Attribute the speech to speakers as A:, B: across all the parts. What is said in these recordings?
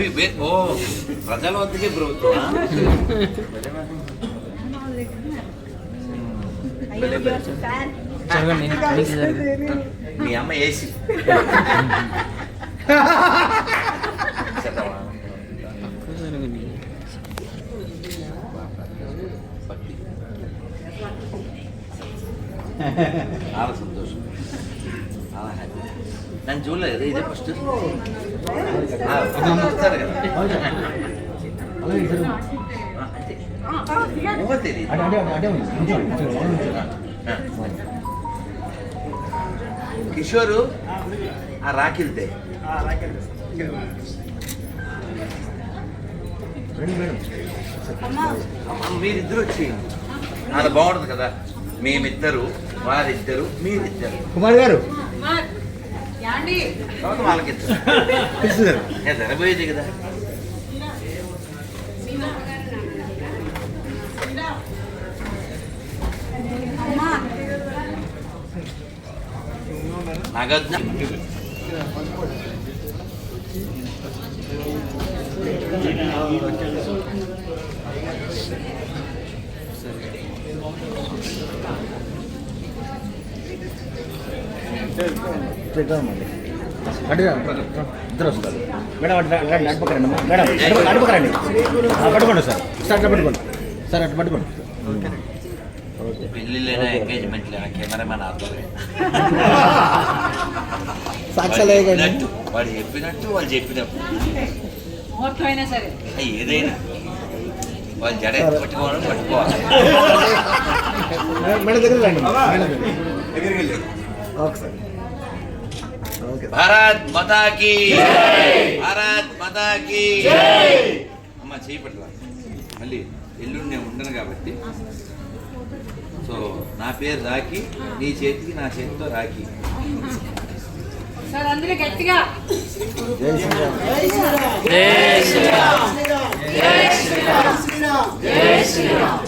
A: అవి వే- ఓ ప్రజల వద్దకే ప్రభుత్వం
B: జరగండి మీకు జరగదు
A: మీ అమ్మ ఏసి చదవా?
B: జరగండి
A: భక్తి నన్ను చూడలేదు కదా ఇదే ఫస్ట్ వస్తారు కదా కిషోరు ఆ రాకిల్తే మీరిద్దరు వచ్చి అది బాగుంటుంది కదా మేమిద్దరు వారిద్దరు మీరిద్దరు
C: కుమార్ గారు
D: కుమార్ యాండి
A: తర్వాత వాళ్ళకిద్దరు
C: పిలుస్తున్నారు
A: ఏ జరగబోయేది కదా
D: అమ్మా
A: నాగజ్ఞ
C: అటు ఇద్దరు వస్తారు మేడం అటు రండి, అటు పక్కరండి. మేడం అటు పక్క- అటు పక్కరండి ఆ, పట్టుకోండి సార్ సార్ అట్లా పట్టుకోండి సార్ అట్లా పట్టుకోండి
A: పెళ్ళిళ్ళైనా ఎంగేజ్మెంట్ లేనా? కెమెరామెన్ ఆధ్వర్యం
C: సాక్ష్యాలే
A: వాడు చెప్పినట్టు వాడు చెప్పినట్టు వాళ్ళు చెప్పినప్పుడు ఏదైనా. వాళ్ళు జడ పట్టుకోవాలని పట్టుకోవాలి.
C: మేడం దగ్గర రండి. మేడం
A: భారత్ మతాకి భారత్ మతాకి అమ్మ చేపట్ల మళ్ళీ ఎల్లుండి నేను ఉండను కాబట్టి. సో నా పేరు రాఖీ నీ చేతికి నా చేతితో రాఖీ.
D: సార్ అందరూ గట్టిగా.
C: జై శ్రీరామ్. శ్రీ- శ్రీ- కొంచెం శ్రీరామా.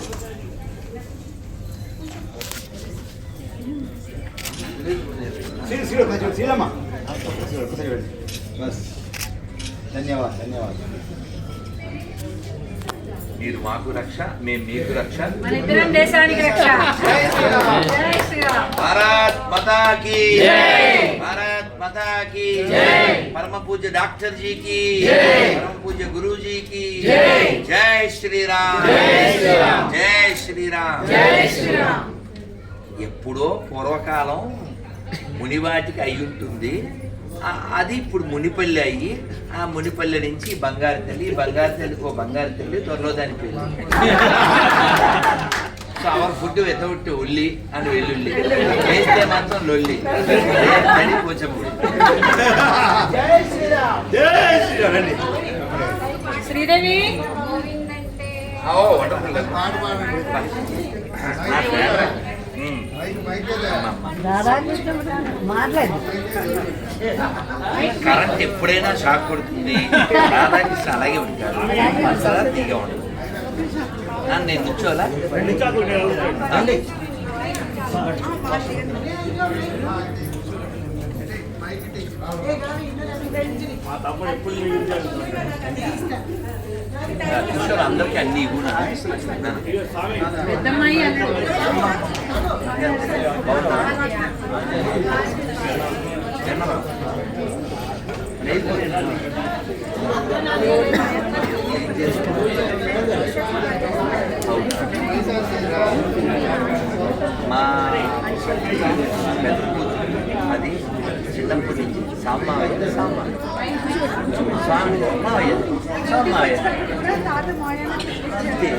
C: కూర్చోండి, కూర్చోండి. బస్ ధన్యవాద్ ధన్యవాద్
A: మీరు మాకు రక్ష మేము మీకు రక్ష.
D: మన ఇద్దరం దేశానికి రక్ష. జై శ్రీరామ్.
A: భారత్ మతాకి భారత్ మతాకి పరమ పూజ్య డాక్టర్ జీ. కి పరమ పూజ్య గురు జీ. కి జై శ్రీరామ్. జై శ్రీరామ్.
D: జై శ్రీరామ్.
A: ఎప్పుడో పూర్వకాలం మునివాటికి అయి ఉంటుంది. అది ఇప్పుడు మునిపల్లి అయ్యి ఆ మునిపల్లి నుంచి బంగారు తల్లి ఈ బంగారు తల్లికి ఓ బంగారు తల్లి త్వరలో దాని పెళ్ళి సో అవర్ ఫుడ్ వితౌట్ ఉల్లి అని వెల్లుల్లి. వేస్తే మాత్రం లొల్లి. అని కొంచెం
D: శ్రీదేవి.
A: ఓ వండర్ఫుల్ నా ఫేవరెట్ కరెంట్ ఎప్పుడైనా షాక్ కొడుతుంది. రాధాకృష్ణ అలాగే ఉంటారు మసాలా తీగ ఉండదు. నన్ను నేను కూర్చోవాలా రండి. ఎప్పుడు అందరికీ అన్ని మా పెద్ద కూతురు అది చిన్నప్పటి నుంచి సామావయ్య సామా సామావయ్య సామావయ్య అంతే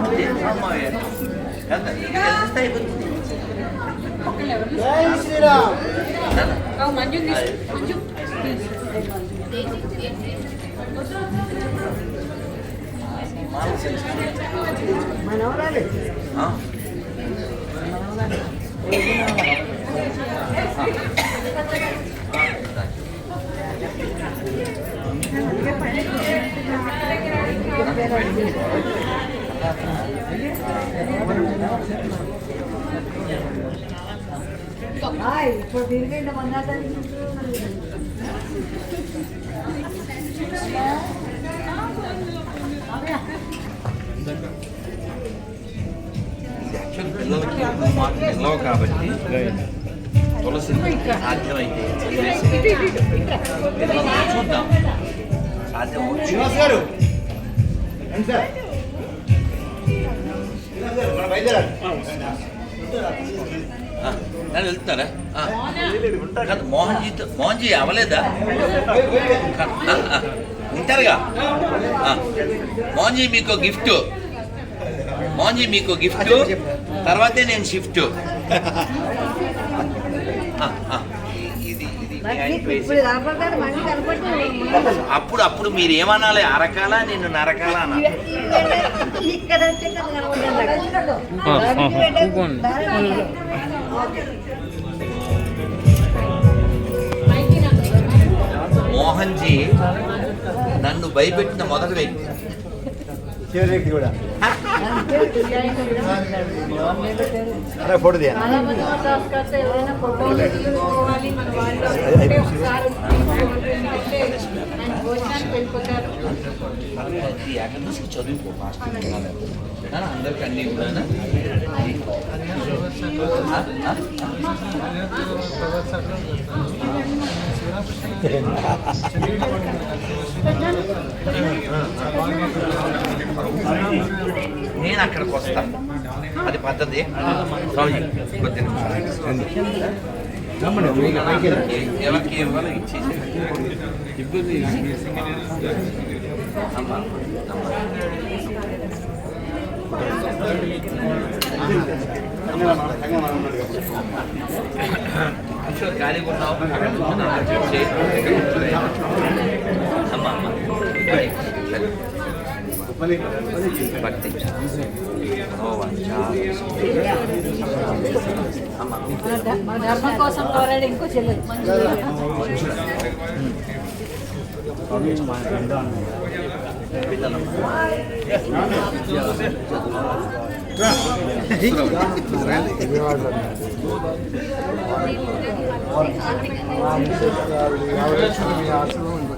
A: అంతే సామావయ్య కదా ఎంత అయిపోతుంది నాన్న,
D: మంజు మంజు
A: ఆ?
D: ఇప్పుడు
A: పిల్లలకి మాకు నిలవ కాబట్టి తులసి సాధ్యమైతే చూద్దాం సాధ్యం నేను వెళ్తున్నారా. కాదు మోహన్ జీతో మోహన్ జీ అవ్వలేదా. ఉంటారుగా. మోహన్ జీ మీకు గిఫ్ట్ మోహన్ జీ మీకు గిఫ్ట్ తర్వాతే నేను షిఫ్ట్. ఇది ఇది అప్పుడు అప్పుడు మీరు ఏమనాలి అరకాల? నిన్ను నరకాల మోహన్ జీ నన్ను భయపెట్టిన మొదటి వ్యక్తి.
C: చివరి వ్యక్తి కూడా. అరే ఫోటో తీయ
D: చాలా
A: చదువుకో అందరికి అన్ని కూడా నేను అక్కడికి వస్తాను అది పద్ధతి. రాజు కొద్ది నిమిషాలు. ఎవరికి ఇవ్వాలో ఇచ్చేసి ఖాళీగా ఉన్నావు అమ్మా అమ్మా సరే. భక్తి ఓ వంచా. అమ్మా
D: మన ధర్మం కోసం పోరాడు ఇంకో చెల్లెలు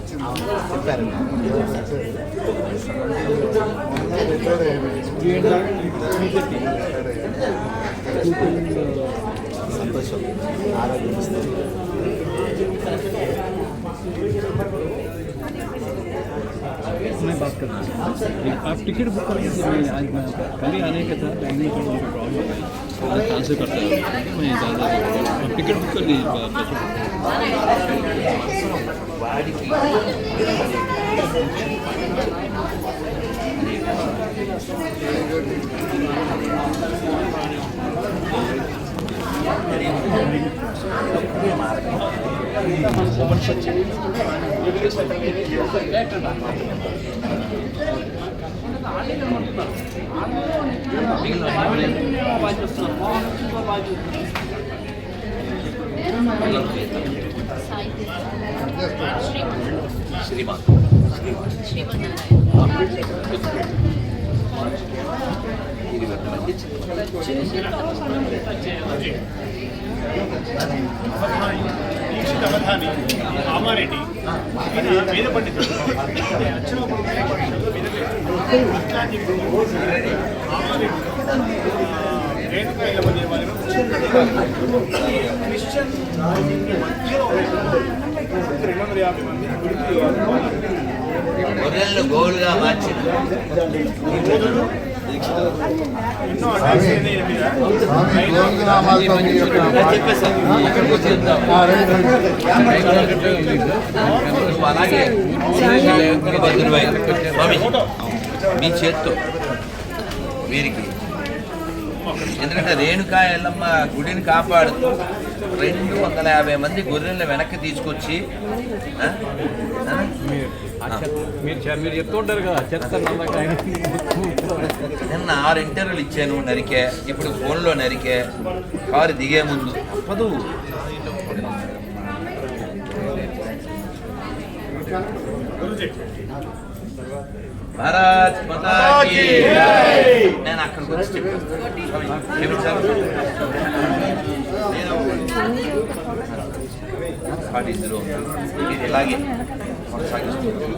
A: పిల్లలమ్మా
C: సంతోషం ఆరోగ్యం ఇస్తుంది
B: मैं बात कर रहा हूँ आप टिकट बुक कर दीजिए मैं आज मैं कल ही आने का था रहने का मुझे प्रॉब्लम है तो मैं ट्रांसफर करता हूँ मैं ज़्यादा आप टिकट बुक कर लीजिए
A: వాడికి బాగా శ్రీమాన్ బాగా పెద్ద మంది
E: అవధాని రామారెడ్డి ఈయన వేద పండితుడు వచ్చినప్పుడు అట్లా అని రామారెడ్డి దేవాలయం క్రిస్టియన్ రెండు వందల యాభై మంది గుడికి
A: గొర్రెలను గోలుగా మార్చిన అలాగే స్వామి మీ చేత్తో వీరికి ఎందుకంటే రేణుకా ఎల్లమ్మ గుడిని కాపాడుతూ రెండు వందల యాభై మంది గొర్రెలను వెనక్కి తీసుకొచ్చి?
B: మీరు చె- మీరు చెప్తూ ఉంటారు కదా
A: నిన్న ఆరు ఇంటర్వ్యూలు ఇచ్చాను నరికే ఇప్పుడు ఫోన్లో నరికే కారు దిగే ముందు. తప్పదు భారత్ మాతాకి నేను అక్కడికి వచ్చి చెప్పాను. ఇది ఇలాగే కొనసాగిస్తున్నాను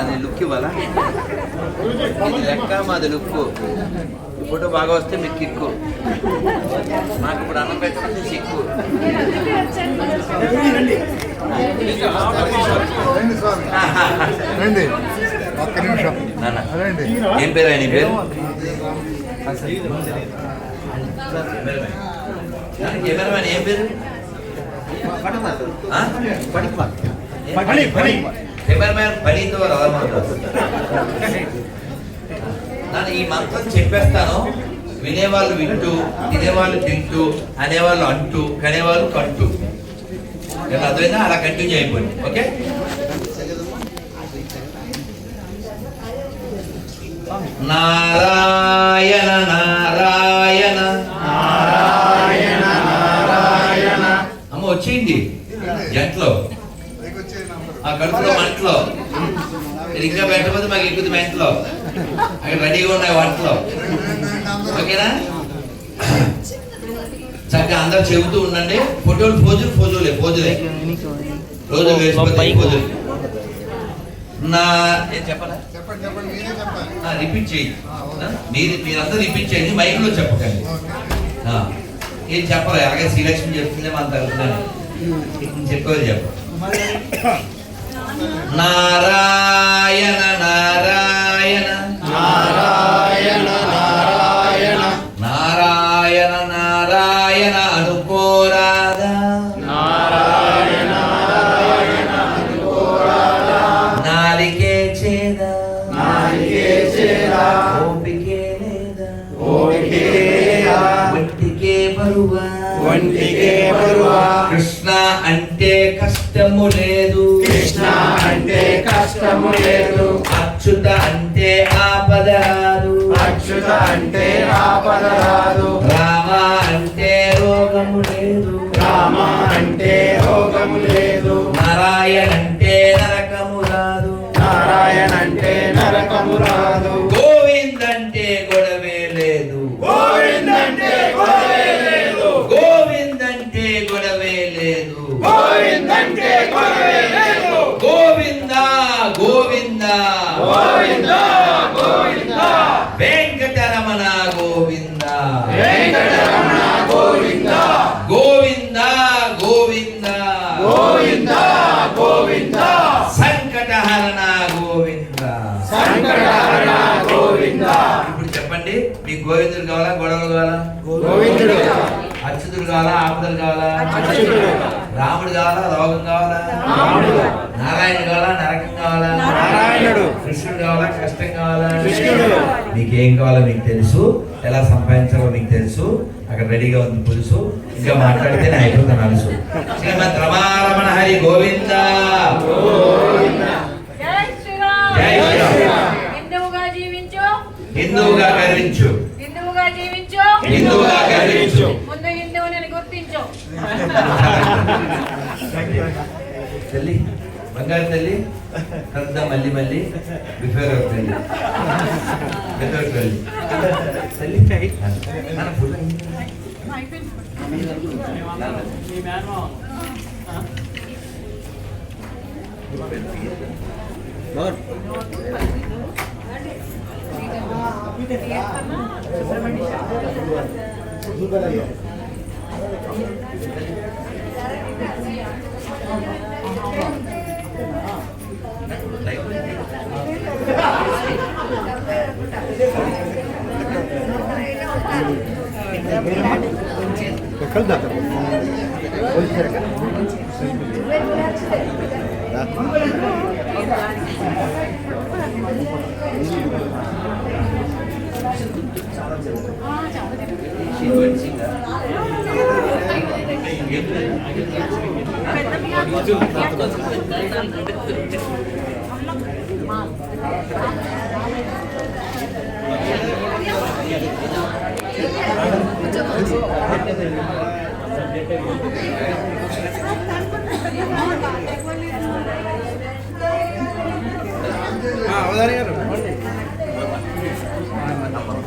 A: నేను లుక్ ఇవ్వాలా? ఇది లెక్క మాది లుక్ ఫోటో బాగా వస్తే మీకు కిక్కు నాకు ఇప్పుడు అన్నం పెట్టడం సిక్కు
F: రండి ఒక్క నిమిషం.
A: ఏం పేరు ఆయన పేరు? ఏం పేరు? ఆ?
C: పని
A: పనితో రాదమంటారు నన్ను ఈ మంత్రం చెప్పేస్తాను వినేవాళ్ళు వింటూ తినేవాళ్ళు తింటూ అనేవాళ్ళు అంటూ కనేవాళ్ళు కంటూ. అర్థమైందా? అలా కంటిన్యూ అయిపోయింది ఓకే? నారాయణ నారాయణ. నారాయణ నారాయణ. అమ్మ వచ్చేయండి. జంట్లో. ఆ కడుపులో మంటలో. ఇంకా పెట్టకపోతే మాకు ఎక్కువ మెంట్లో. అక్కడ రెడీగా ఉన్నాయి వంటలో. ఓకేనా? చక్కగా అందరు చెబుతూ ఉండండి. ఫోటోలు పోజులు పోజులే పోజులే రోజు వేసుకోతే పోజులు నా ఏం చెప్పాలా
F: చెప్పండి చెప్పండి చెప్పాలి.
A: రిపీట్ చేయండి ఆ, మీరు మీరందరూ రిపీట్ చేయండి. మైక్లో చెప్పకండి. ఏం చెప్పరు? అలాగే శ్రీలక్ష్మి చెప్తుందే మన తరఫున చెప్పేది చెప్ప. నారాయణ భయము లేదు అచ్యుత అంటే ఆపద రాదు అచ్యుత అంటే ఆపద రాదు గోవిందుడు కావాలా గొడవలు కావాలా?
C: గోవిందుడు
A: అచ్యుతుడు కావాలా ఆపదలు కావాలా? రాముడు కావాలా రోగం కావాలా? నారాయణ కావాలా నరకం కావాలా?
C: నారాయణుడు.
A: కృష్ణుడు కావాలా కష్టం కావాలా?
C: కృష్ణుడు.
A: మీకేం కావాలో మీకు తెలుసు ఎలా సంపాదించాలో మీకు తెలుసు అక్కడ రెడీగా ఉంది పులుసు ఇంకా మాట్లాడితే నేను అయిపోతాను అలుసు. శ్రీమద్ రమారమణ హరి గోవింద. తల్లి బంగారు తల్లి కలుద్దాం మళ్ళీ మళ్ళీ బిఫోర్ అవుట్ తల్లి బిఫోర్ తల్లి తల్లి నాన్న ఫోటో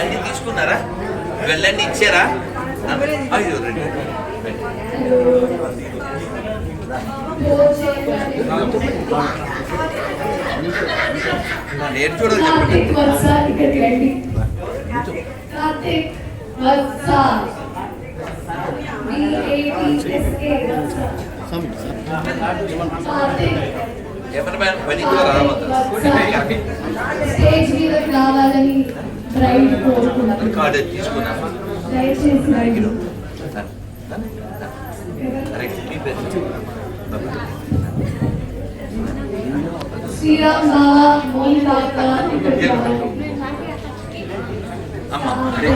A: అన్ని తీసుకున్నారా? వెళ్ళండి ఇచ్చారా? అయ్యో రండి. రండి. నేను చెప్పండి.
G: కార్తీక్
A: కెమెరామ్యాన్ పనితో రావద్దు.
G: స్టేజ్ మీదకి రావాలని బ్రైడ్ కోరుకుంటున్నాను
A: కార్డు తీసుకున్నాను
G: దయచేసి రండి.
A: అరే
G: శ్రీరామ్
A: అమ్మ అరే. అమ్మ అమ్మ అమ్మ అరే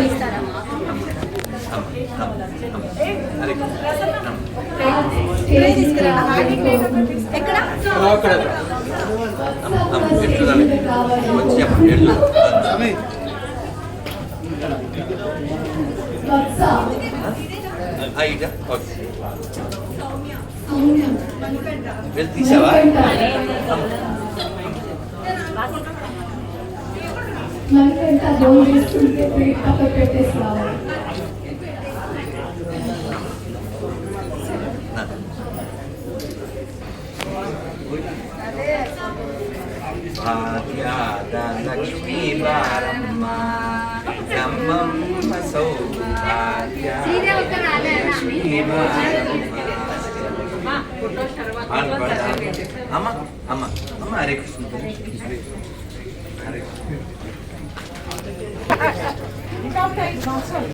A: వెళ్ళి తీసావా
G: మనకంట బోల్ చేసుకుంటే అక్కడ పెట్టేసి రావాలి
A: భాగ్యాద లక్ష్మీ బారమ్మ నమ్మమ్మ సౌభాగ్య లక్ష్మీ బారమ్మ పాడు, పాడు. అమ్మ అమ్మ అమ్మ హరే కృష్ణ హరే కృష్ణ